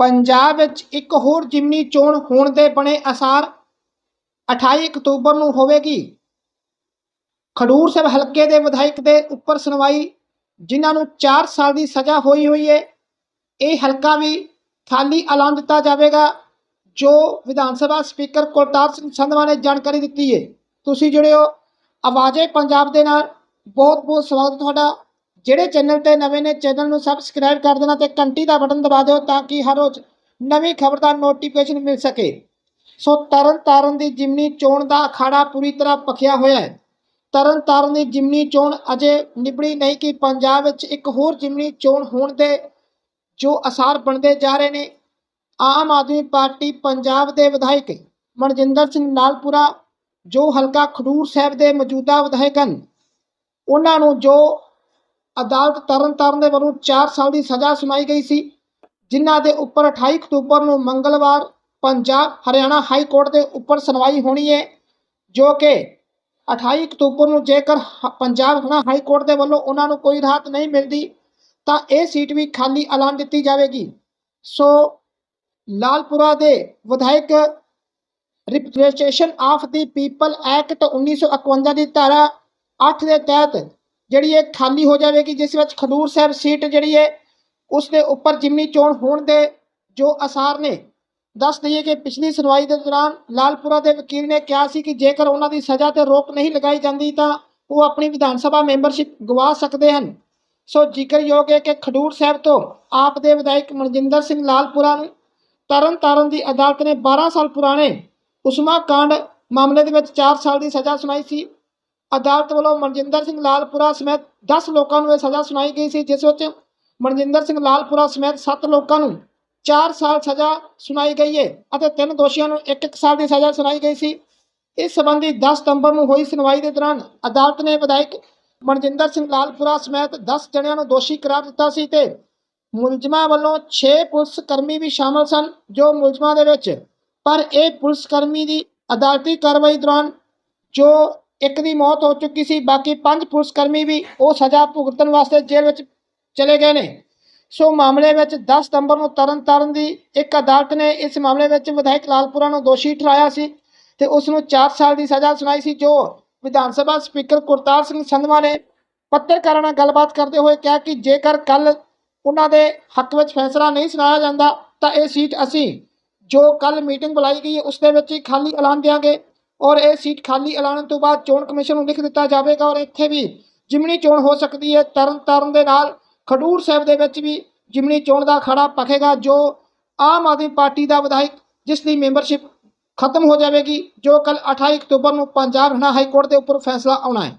ਪੰਜਾਬ ਵਿੱਚ ਇੱਕ ਹੋਰ ਜਿਮਨੀ ਚੋਣ ਹੋਣ ਦੇ ਬਣੇ ਅਸਾਰ 28 ਅਕਤੂਬਰ ਨੂੰ ਹੋਵੇਗੀ। ਖਡੂਰ ਸਾਹਿਬ ਹਲਕੇ ਦੇ ਵਿਧਾਇਕ ਦੇ ਉੱਪਰ ਸੁਣਵਾਈ, ਜਿਨ੍ਹਾਂ ਨੂੰ 4 ਸਾਲ ਦੀ ਸਜ਼ਾ ਹੋਈ ਹੋਈ ਹੈ ਇਹ ਹਲਕਾ ਵੀ ਖਾਲੀ ਐਲਾਨ ਦਿੱਤਾ ਜਾਵੇਗਾ, ਜੋ ਵਿਧਾਨ ਸਭਾ ਸਪੀਕਰ ਕੁਲਤਾਰ ਸਿੰਘ ਸੰਧਵਾ ਨੇ ਜਾਣਕਾਰੀ ਦਿੱਤੀ ਹੈ ਤੁਸੀਂ ਜਿਹੜੇ ਹੋ ਆਵਾਜ਼ੇ ਪੰਜਾਬ ਦੇ ਨਾਲ। ਬਹੁਤ ਬਹੁਤ ਸਵਾਗਤ ਤੁਹਾਡਾ। ਜਿਹੜੇ ਚੈਨਲ ਤੇ ਨਵੇਂ ਨੇ, ਚੈਨਲ ਨੂੰ ਸਬਸਕ੍ਰਾਈਬ ਕਰ ਦੇਣਾ ਤੇ ਘੰਟੀ ਦਾ ਬਟਨ ਦਬਾ ਦਿਓ ਤਾਂ ਕਿ ਹਰ ਰੋਜ਼ ਨਵੀਂ ਖਬਰ ਦਾ ਨੋਟੀਫਿਕੇਸ਼ਨ ਮਿਲ ਸਕੇ। ਸੋ ਤਰਨ ਤਾਰਨ ਦੀ ਜਿਮਨੀ ਚੋਣ ਦਾ ਅਖਾੜਾ ਪੂਰੀ ਤਰ੍ਹਾਂ ਪਖਿਆ ਹੋਇਆ ਹੈ। ਤਰਨ ਤਾਰਨ ਦੀ ਜਿਮਨੀ ਚੋਣ ਅਜੇ ਨਿਬੜੀ ਨਹੀਂ ਕਿ ਪੰਜਾਬ ਵਿੱਚ ਇੱਕ ਹੋਰ ਜਿਮਨੀ ਚੋਣ ਹੋਣ ਦੇ ਜੋ ਅਸਾਰ ਬਣਦੇ ਜਾ ਰਹੇ ਨੇ। ਆਮ ਆਦਮੀ ਪਾਰਟੀ ਪੰਜਾਬ ਦੇ ਵਿਧਾਇਕ ਮਨਜਿੰਦਰ ਸਿੰਘ ਨਾਲਪੁਰਾ, ਜੋ ਹਲਕਾ ਖਡੂਰ ਸਾਹਿਬ ਦੇ ਮੌਜੂਦਾ ਵਿਧਾਇਕ ਹਨ, ਉਹਨਾਂ ਨੂੰ ਜੋ ਅਦਾਲਤ ਤਰਨ ਤਾਰਨ ਦੇ ਵੱਲੋਂ 4 ਸਾਲ ਦੀ ਸਜ਼ਾ ਸੁਣਾਈ ਗਈ ਸੀ, ਜਿਨ੍ਹਾਂ ਦੇ ਉੱਪਰ 28 ਅਕਤੂਬਰ ਨੂੰ ਮੰਗਲਵਾਰ ਪੰਜਾਬ ਹਰਿਆਣਾ ਹਾਈ ਕੋਰਟ ਦੇ ਉੱਪਰ ਸੁਣਵਾਈ ਹੋਣੀ ਹੈ, ਜੋ ਕਿ 28 ਅਕਤੂਬਰ ਨੂੰ ਜੇਕਰ ਪੰਜਾਬ ਹਰਿਆਣਾ ਹਾਈ ਕੋਰਟ ਦੇ ਵੱਲੋਂ ਉਹਨਾਂ ਨੂੰ ਕੋਈ ਰਾਹਤ ਨਹੀਂ ਮਿਲਦੀ, ਤਾਂ ਇਹ ਸੀਟ ਵੀ ਖਾਲੀ ਐਲਾਨ ਦਿੱਤੀ ਜਾਵੇਗੀ। ਸੋ ਲਾਲਪੁਰਾ ਦੇ ਵਿਧਾਇਕ representation of the people act 1951 ਦੀ ਧਾਰਾ 8 ਦੇ ਤਹਿਤ ਜਿਹੜੀ ਇਹ ਖਾਲੀ ਹੋ ਜਾਵੇਗੀ, ਜਿਸ ਵਿੱਚ ਖਡੂਰ ਸਾਹਿਬ ਸੀਟ ਜਿਹੜੀ ਹੈ ਉਸ ਦੇ ਉੱਪਰ ਜਿਮਨੀ ਚੋਣ ਹੋਣ ਦੇ ਜੋ ਅਸਾਰ ਨੇ, ਦੱਸ ਦਈਏ ਕਿ ਪਿਛਲੀ ਸੁਣਵਾਈ ਦੇ ਦੌਰਾਨ ਲਾਲਪੁਰਾ ਦੇ ਵਕੀਲ ਨੇ ਕਿਹਾ ਸੀ ਕਿ ਜੇਕਰ ਉਹਨਾਂ ਦੀ ਸਜ਼ਾ ਤੇ ਰੋਕ ਨਹੀਂ ਲਗਾਈ ਜਾਂਦੀ, ਤਾਂ ਉਹ ਆਪਣੀ ਵਿਧਾਨ ਸਭਾ ਮੈਂਬਰਸ਼ਿਪ ਗਵਾ ਸਕਦੇ ਹਨ। ਸੋ ਜ਼ਿਕਰਯੋਗ ਹੈ ਕਿ ਖਡੂਰ ਸਾਹਿਬ ਤੋਂ ਆਪ ਦੇ ਵਿਧਾਇਕ ਮਨਜਿੰਦਰ ਸਿੰਘ ਲਾਲਪੁਰਾ ਨੂੰ ਤਰਨ ਤਾਰਨ ਦੀ ਅਦਾਲਤ ਨੇ 12 ਸਾਲ ਪੁਰਾਣੇ ਉਸਮਾ ਕਾਂਡ ਮਾਮਲੇ ਦੇ ਵਿੱਚ 4 ਸਾਲ ਦੀ ਸਜ਼ਾ ਸੁਣਾਈ ਸੀ। ਅਦਾਲਤ ਵੱਲੋਂ ਮਨਜਿੰਦਰ ਸਿੰਘ ਲਾਲਪੁਰਾ ਸਮੇਤ 10 ਲੋਕਾਂ ਨੂੰ ਇਹ ਸਜ਼ਾ ਸੁਣਾਈ ਗਈ ਸੀ, ਜਿਸ ਵਿੱਚ ਮਨਜਿੰਦਰ ਸਿੰਘ ਲਾਲਪੁਰਾ ਸਮੇਤ 7 ਲੋਕਾਂ ਨੂੰ 4 ਸਾਲ ਸਜ਼ਾ ਸੁਣਾਈ ਗਈ ਹੈ ਅਤੇ ਤਿੰਨ ਦੋਸ਼ੀਆਂ ਨੂੰ 1-1 ਸਾਲ ਦੀ ਸਜ਼ਾ ਸੁਣਾਈ ਗਈ ਸੀ। ਇਸ ਸੰਬੰਧੀ 10 ਸਤੰਬਰ ਨੂੰ ਹੋਈ ਸੁਣਵਾਈ ਦੇ ਦੌਰਾਨ ਅਦਾਲਤ ਨੇ ਵਿਧਾਇਕ ਮਨਜਿੰਦਰ ਸਿੰਘ ਲਾਲਪੁਰਾ ਸਮੇਤ 10 ਜਣਿਆਂ ਨੂੰ ਦੋਸ਼ੀ ਕਰਾਰ ਦਿੱਤਾ ਸੀ ਤੇ ਮੁਲਜ਼ਮਾਂ ਵੱਲੋਂ 6 ਪੁਲਿਸ ਕਰਮੀ ਵੀ ਸ਼ਾਮਲ ਸਨ, ਜੋ ਮੁਲਜ਼ਮਾਂ ਦੇ ਵਿੱਚ। ਪਰ ਇਹ ਪੁਲਿਸ ਕਰਮੀ ਦੀ ਅਦਾਲਤੀ ਕਾਰਵਾਈ ਦੌਰਾਨ ਜੋ ਇੱਕ ਦੀ ਮੌਤ ਹੋ ਚੁੱਕੀ ਸੀ, ਬਾਕੀ ਪੰਜ ਪੁਲਿਸ ਕਰਮੀ ਵੀ ਉਹ ਸਜ਼ਾ ਭੁਗਤਣ ਵਾਸਤੇ ਜੇਲ੍ਹ ਵਿੱਚ ਚਲੇ ਗਏ ਨੇ। ਸੋ ਮਾਮਲੇ ਵਿੱਚ 10 ਸਤੰਬਰ ਨੂੰ ਤਰਨ ਤਾਰਨ ਦੀ ਇੱਕ ਅਦਾਲਤ ਨੇ ਇਸ ਮਾਮਲੇ ਵਿੱਚ ਵਿਧਾਇਕ ਲਾਲਪੁਰਾ ਨੂੰ ਦੋਸ਼ੀ ਠਹਿਰਾਇਆ ਸੀ ਤੇ ਉਸ ਨੂੰ 4 ਸਾਲ ਦੀ ਸਜ਼ਾ ਸੁਣਾਈ ਸੀ, ਜੋ ਵਿਧਾਨ ਸਭਾ ਸਪੀਕਰ ਕੁਲਤਾਰ ਸਿੰਘ ਸੰਧਵਾ ਨੇ ਪੱਤਰਕਾਰਾਂ ਨਾਲ ਗੱਲਬਾਤ ਕਰਦੇ ਹੋਏ ਕਿਹਾ ਕਿ ਜੇਕਰ ਕੱਲ ਉਹਨਾਂ ਦੇ ਹੱਕ ਵਿੱਚ ਫੈਸਲਾ ਨਹੀਂ ਸੁਣਾਇਆ ਜਾਂਦਾ, ਤਾਂ ਇਹ ਸੀਟ ਅਸੀਂ ਜੋ ਕੱਲ ਮੀਟਿੰਗ ਬੁਲਾਈ ਗਈ ਹੈ, ਉਸ ਦੇ ਵਿੱਚ ਹੀ ਖਾਲੀ ਐਲਾਨ ਦਿਆਂਗੇ। ਔਰ ਇਹ ਸੀਟ ਖਾਲੀ ਐਲਾਨਣ ਤੋਂ ਬਾਅਦ ਚੋਣ ਕਮਿਸ਼ਨ ਨੂੰ ਲਿਖ ਦਿੱਤਾ ਜਾਵੇਗਾ ਔਰ ਇੱਥੇ ਵੀ ਜਿਮਨੀ ਚੋਣ ਹੋ ਸਕਦੀ ਹੈ। ਤਰਨ ਤਾਰਨ ਦੇ ਨਾਲ ਖਡੂਰ ਸਾਹਿਬ ਦੇ ਵਿੱਚ ਵੀ ਜਿਮਨੀ ਚੋਣ ਦਾ ਖੜਾ ਪਖੇਗਾ, ਜੋ ਆਮ ਆਦਮੀ ਪਾਰਟੀ ਦਾ ਵਿਧਾਇਕ, ਜਿਸ ਦੀ ਮੈਂਬਰਸ਼ਿਪ ਖਤਮ ਹੋ ਜਾਵੇਗੀ, ਜੋ ਕੱਲ 28 ਅਕਤੂਬਰ ਨੂੰ ਪੰਜਾਬ ਹਰਿਆਣਾ ਹਾਈ ਕੋਰਟ ਦੇ ਉੱਪਰ ਫੈਸਲਾ ਆਉਣਾ ਹੈ।